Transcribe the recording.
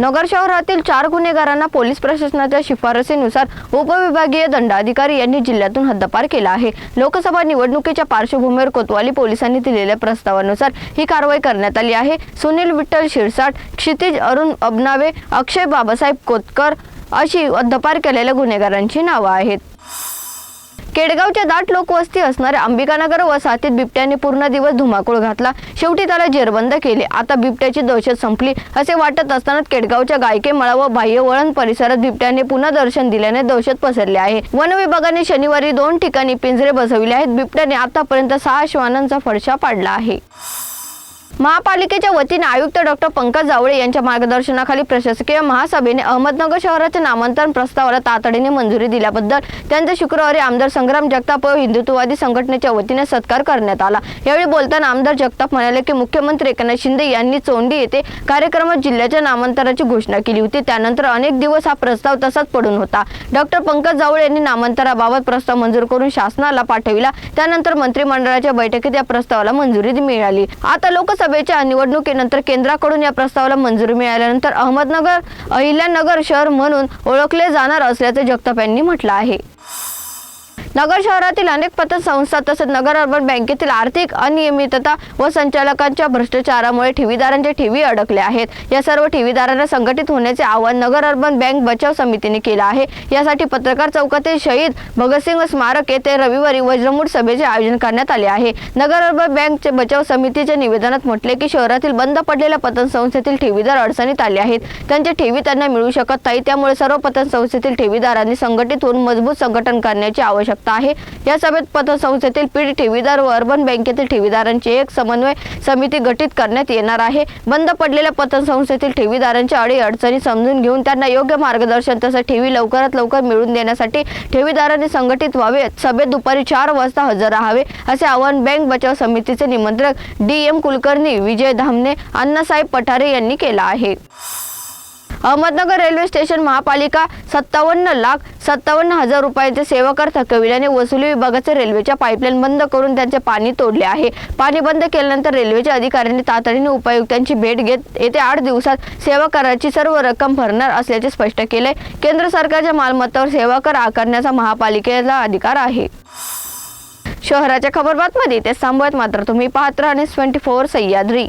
नगर शहरातील चार गुन्हेगारांना पोलीस प्रशासनाच्या शिफारसीनुसार उपविभागीय दंडाधिकारी यांनी जिल्ह्यातून हद्दपार केला आहे. लोकसभा निवडणुकीच्या पार्श्वभूमीवर कोतवाली पोलिसांनी दिलेल्या प्रस्तावानुसार ही कारवाई करण्यात आली आहे. सुनील विठ्ठल शिरसाट क्षितिज अरुण अबनावे अक्षय बाबासाहेब कोतकर अशी हद्दपार केलेल्या गुन्हेगारांची नावं आहेत. केडगावच्या दाट लोकवस्ती असणाऱ्या अंबिकानगर वसाहतीत बिबट्याने पूर्ण दिवस धुमाकूळ घातला. शेवटी त्याला जेरबंद केले. आता बिबट्याची दहशत संपली असे वाटत असताना केडगावच्या गायके मळा व बाह्यवळण परिसरात बिबट्याने पुन्हा दर्शन दिल्याने दहशत पसरली आहे. वन विभागाने शनिवारी दोन ठिकाणी पिंजरे बसविले आहेत. बिबट्याने आतापर्यंत सहा श्वानांचा फडशा पाडला आहे. महापालिकेच्या वतीने आयुक्त डॉक्टर पंकज जावळे यांच्या मार्गदर्शनाखाली प्रशासकीय महासभेने अहमदनगर शहराच्या नामांतरण प्रस्तावाला तातडीने मंजुरी दिल्याबद्दल त्यांचा शुक्रवारी आमदार संग्राम जगताप व हिंदुत्ववादी संघटनेच्या वतीने सत्कार करण्यात आला. यावेळी बोलताना आमदार जगताप म्हणाले की मुख्यमंत्री एकनाथ शिंदे यांनी चोंडी येथे कार्यक्रमात जिल्ह्याच्या नामांतराची घोषणा केली होती. त्यानंतर अनेक दिवस हा प्रस्ताव तसाच पडून होता. डॉक्टर पंकज जावळे यांनी नामांतराबाबत प्रस्ताव मंजूर करून शासनाला पाठविला. त्यानंतर मंत्रिमंडळाच्या बैठकीत या प्रस्तावाला मंजुरी मिळाली. आता विधानसभेच्या निवडणुकीनंतर केंद्राकडून या प्रस्तावाला मंजुरी मिळाल्यानंतर अहमदनगर अहिल्यानगर शहर म्हणून ओळखले जाणार असल्याचे जगताप यांनी म्हटलं आहे. नगर शहरातील अनेक पतसंस्था तसेच नगर अर्बन बँकेतील आर्थिक अनियमितता व संचालकांच्या भ्रष्टाचारामुळे ठेवीदारांच्या ठेवी अडकल्या आहेत. या सर्व ठेवीदारांना संघटित होण्याचे आवाहन नगर अर्बन बँक बचाव समितीने केलं आहे. यासाठी पत्रकार चौकातील शहीद भगतसिंग स्मारक येथे रविवारी वज्रमूठ सभेचे आयोजन करण्यात आले आहे. नगर अर्बन बँकचे बचाव समितीच्या निवेदनात म्हटले की शहरातील बंद पडलेल्या पतसंस्थेतील ठेवीदार अडचणीत आले आहेत. त्यांच्या ठेवी त्यांना मिळू शकत नाही. त्यामुळे सर्व पतसंस्थेतील ठेवीदारांनी संघटित होऊन मजबूत संघटन करण्याची आवश्यकता आहे. या सभेत पतसंस्थेतील पीड ठेवीदार व अर्बन बँकेतील ठेवीदारांची एक समन्वय समिती गठीत करण्यात येणार आहे. बंद पडलेल्या पतसंस्थेतील ठेवीदारांच्या अडी अडचणी समजून घेऊन त्यांना योग्य मार्गदर्शन तसंच ठेवी लवकरात लवकर मिळवून देण्यासाठी ठेवीदारांनी संघटित व्हावे. सभेत दुपारी चार वाजता हजर राहावे असे आवाहन बँक बचाव समितीचे निमंत्रक डी एम कुलकर्णी विजय धामणे अण्णासाहेब पठारे यांनी केला आहे. अहमदनगर रेल्वे स्टेशन महापालिका सत्तावन्न लाख सत्तावन्न हजार रुपयांचे सेवा कर थकविल्याने वसुली विभागाचे रेल्वेच्या पाईपलाईन बंद करून त्यांचे पाणी तोडले आहे. पाणी बंद केल्यानंतर रेल्वेच्या अधिकाऱ्यांनी तातडीने उपायुक्तांची भेट घेत येत्या आठ दिवसात सेवा कराची सर्व रक्कम भरणार असल्याचे स्पष्ट केले. केंद्र सरकारच्या मालमत्तावर सेवा कर आकारण्याचा महापालिकेला अधिकार आहे. शहराच्या खबरबातमध्ये ते थांबवत मात्र तुम्ही पाहत राहणे twenty four Sahyadri.